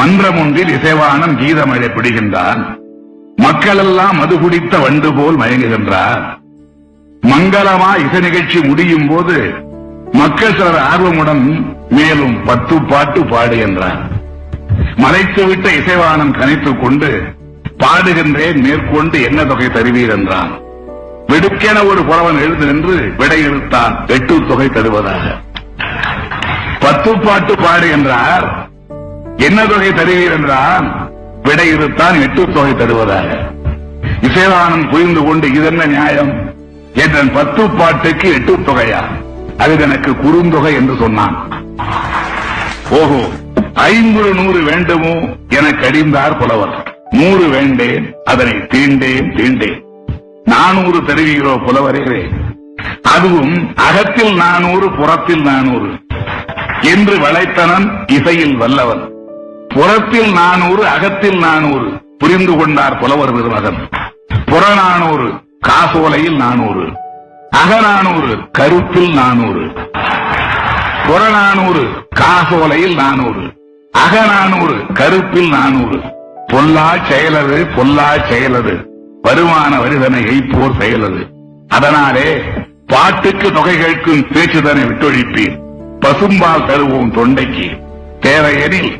மன்றம் ஒன்றில் இசைவானம் கீதம் பிடிகின்றான். மக்களெல்லாம் மது குடித்த வண்டு போல் மயங்குகின்றார். மங்களமா இசை நிகழ்ச்சி முடியும் போது மக்கள் சிலர் ஆர்வமுடன் மேலும் பத்து பாட்டு பாடு என்றார் மறைத்துவிட்ட இசைவானம் கணித்துக் கொண்டு பாடுகின்றேன் மேற்கொண்டு என்ன தொகை தருவீர் என்றான். வெடுக்கென ஒரு புலவன் எழுந்து நின்று விடை இழுத்தான் எட்டு தொகை தருவதாக. பத்து பாட்டு பாடு என்றார் என்ன தொகை தருவீர் என்றால் விடை இருத்தான் எட்டு தொகை தருவதாக. இசைவானன் புரிந்து கொண்டு இதென்ன நியாயம்? என்றன் பத்து பாட்டுக்கு எட்டு தொகையா? அது எனக்கு குறுந்தொகை என்று சொன்னான். ஓஹோ ஐம்பது நூறு வேண்டுமோ என கடிந்தார் புலவர். நூறு வேண்டேன் அதனை தீண்டேன் தீண்டேன். நானூறு தருவீரோ புலவரே? அதுவும் அகத்தில் நானூறு புறத்தில் நானூறு. என்று வளைத்தனன் இசையில் வல்லவன். புறத்தில் நானூறு அகத்தில் நானூறு. புரிந்து கொண்டார் புலவர் விருமகன் புறநானூறு காசோலையில் நானூறு. அகநானூறு கருத்தில் நானூறு. புறநானூறு காசோலையில் நானூறு. அகநானூறு கருப்பில் நானூறு. பொல்லா செயலது பொல்லா செயலது. வருமான வருதனை எய்ப்போர் செயலது. அதனாலே பாட்டுக்கு தொகை கேட்கும் பேச்சுதனை விட்டொழிப்பீர். பசும்பால் தருவோம் தொண்டைக்கு. தேவையெனில்